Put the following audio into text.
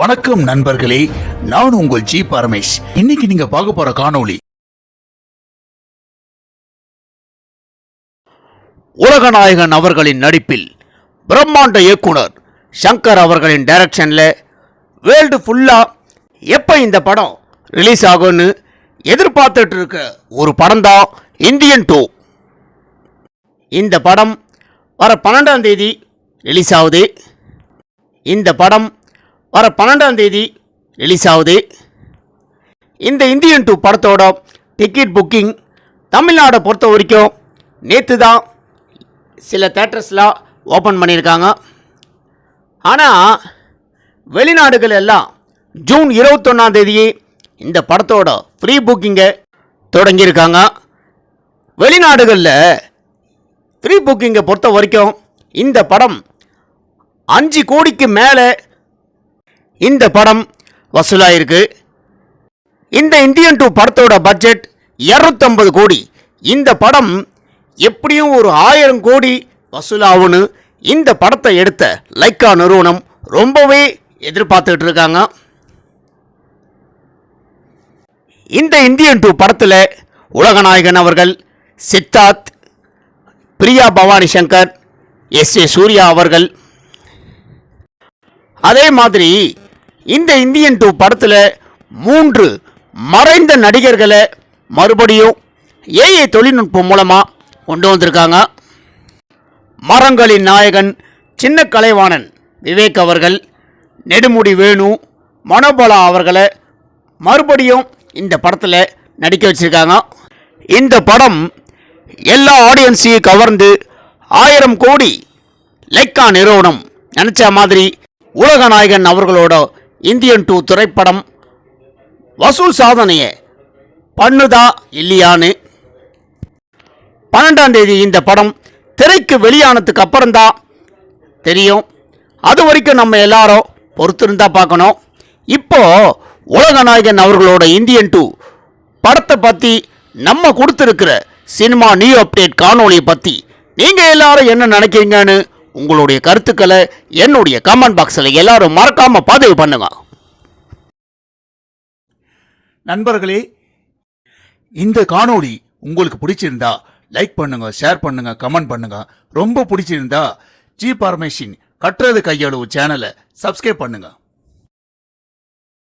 வணக்கம் நண்பர்களே நான் உங்கள் ஜி பரமேஷ். இன்னைக்கு நீங்க பார்க்க போற காணொளி. உலகநாயகன் அவர்களின் நடிப்பில் பிரம்மாண்ட இயக்குனர் சங்கர் அவர்களின் டைரக்ஷனில் வேர்ல்டு ஃபுல்லாக எப்போ இந்த படம் ரிலீஸ் ஆகும்னு எதிர்பார்த்துட்டு இருக்க ஒரு படம் தான் இந்தியன் டூ இந்த படம் வர பன்னெண்டாம் தேதி ரிலீஸ் ஆகுது. இந்த படம் வர பன்னெண்டாம் தேதி ரிலீஸ் ஆகுது. இந்த இந்தியன் டூ படத்தோட டிக்கெட் புக்கிங் தமிழ்நாடை பொறுத்த வரைக்கும் நேற்று தான் சில தேட்டர்ஸ்லாம் ஓப்பன் பண்ணியிருக்காங்க. ஆனால் வெளிநாடுகள் எல்லாம் ஜூன் இருபத்தொன்னாம் தேதியே இந்த படத்தோட ஃப்ரீ புக்கிங்கை தொடங்கியிருக்காங்க. வெளிநாடுகளில் ஃப்ரீ புக்கிங்கை பொறுத்த வரைக்கும் இந்த படம் அஞ்சு கோடிக்கு மேலே இந்த படம் வசூலாயிருக்கு. இந்த இந்தியன் டூ படத்தோட பட்ஜெட் இரநூத்தம்பது கோடி. இந்த படம் எப்படியும் ஒரு ஆயிரம் கோடி வசூலாகும்னு இந்த படத்தை எடுத்த லைக்கா நிறுவனம் ரொம்பவே எதிர்பார்த்துட்டு இருக்காங்க. இந்த இந்தியன் டூ படத்தில் உலகநாயகன் அவர்கள் சித்தார்த் பிரியா பவானி சங்கர் எஸ் ஏ சூர்யா அவர்கள். அதே மாதிரி இந்த இந்தியன் டூ படத்தில் மூன்று மறைந்த நடிகர்களை மறுபடியும் ஏஐ தொழில்நுட்பம் மூலமாக கொண்டு வந்திருக்காங்க. மரங்களின் நாயகன் சின்ன கலைவாணன் விவேக் அவர்கள் நெடுமுடி வேணு மனோபாலா அவர்களை மறுபடியும் இந்த படத்தில் நடிக்க வச்சுருக்காங்க. இந்த படம் எல்லா ஆடியன்ஸையும் கவர்ந்து ஆயிரம் கோடி லைக்கா நிறுவனம். நினச்ச மாதிரி உலக நாயகன் அவர்களோட இந்தியன் டூ திரைப்படம் வசூல் சாதனையை. பண்ணுதா இல்லையான்னு. பன்னெண்டாம் தேதி இந்த படம் திரைக்கு வெளியானதுக்கு அப்புறம்தான் தெரியும். அது வரைக்கும் நம்ம எல்லாரும் பொறுத்திருந்தா பார்க்கணும். இப்போ உலகநாயகன் அவர்களோட இந்தியன் டூ படத்தை பற்றி நம்ம கொடுத்துருக்கிற சினிமா நியூ அப்டேட் காணொலியை பற்றி நீங்கள் எல்லாரும் என்ன நினைக்கிறீங்கன்னு உங்களுடைய கருத்துக்களை என்னுடைய கமெண்ட் பாக்ஸில் எல்லாரும் மறக்காமல் பதிவு பண்ணுங்க. நண்பர்களே இந்த காணொளி உங்களுக்கு பிடிச்சிருந்தா லைக் பண்ணுங்க ஷேர் பண்ணுங்க கமெண்ட் பண்ணுங்க. ரொம்ப பிடிச்சிருந்தா ஜி பார்மேஷின் கட்டுறது கையளவு சேனலை சப்ஸ்கிரைப் பண்ணுங்கள்